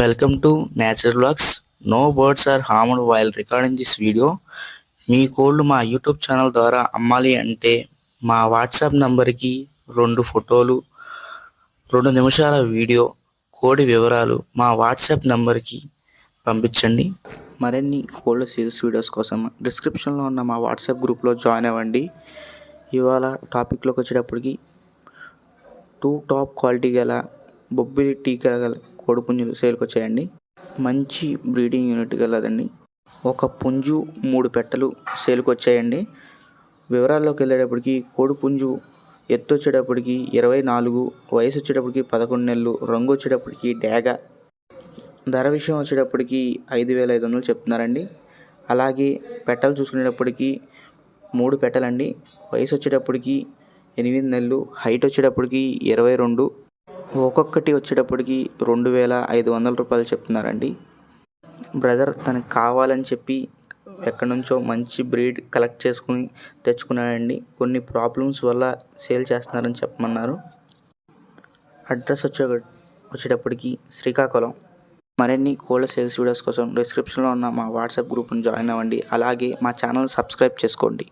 Welcome to Nature Vlogs. No birds are harmed while recording this video మీ కోళ్ళు మా YouTube channel ద్వారా అమ్మాలి అంటే మా వాట్సాప్ నంబర్కి రెండు ఫోటోలు రెండు నిమిషాల వీడియో కోడి వివరాలు మా వాట్సాప్ నంబర్కి పంపించండి. మరిన్ని కోళ్ళ సేల్స్ వీడియోస్ కోసం డిస్క్రిప్షన్లో ఉన్న మా వాట్సాప్ గ్రూప్లో జాయిన్ అవ్వండి. ఇవాళ టాపిక్లోకి వచ్చేటప్పటికి టూ టాప్ క్వాలిటీ గల బొబ్బిలి టీకా గల కోడిపుంజులు సేల్కి వచ్చాయండి మంచి బ్రీడింగ్ యూనిట్ గలదండి. ఒక పుంజు మూడు పెట్టలు సేల్కి వచ్చాయండి వివరాల్లోకి వెళ్ళేటప్పటికి కోడిపుంజు ఎత్తు వచ్చేటప్పటికి ఇరవై నాలుగు వయసు వచ్చేటప్పటికి పదకొండు నెలలు రంగు వచ్చేటప్పటికి డేగ ధర విషయం వచ్చేటప్పటికి ఐదు వేల ఐదు వందలు చెప్తున్నారండి. అలాగే పెట్టలు చూసుకునేటప్పటికి మూడు పెట్టలండి. వయసు వచ్చేటప్పటికి ఎనిమిది నెలలు హైట్ వచ్చేటప్పటికి ఇరవై రెండు ఒక్కొక్కటి వచ్చేటప్పటికి రెండు వేల ఐదు వందల రూపాయలు చెప్తున్నారండి. బ్రదర్ తనకు కావాలని చెప్పి ఎక్కడి నుంచో మంచి బ్రీడ్ కలెక్ట్ చేసుకుని తెచ్చుకున్నాడండి. కొన్ని ప్రాబ్లమ్స్ వల్ల సేల్ చేస్తున్నారని చెప్పమన్నారు. అడ్రస్ వచ్చే వచ్చేటప్పటికి శ్రీకాకుళం. మరిన్ని కోళ్ళ సేల్స్ వీడియోస్ కోసం డిస్క్రిప్షన్లో ఉన్న మా వాట్సాప్ గ్రూప్ని జాయిన్ అవ్వండి. అలాగే మా ఛానల్ సబ్స్క్రైబ్ చేసుకోండి.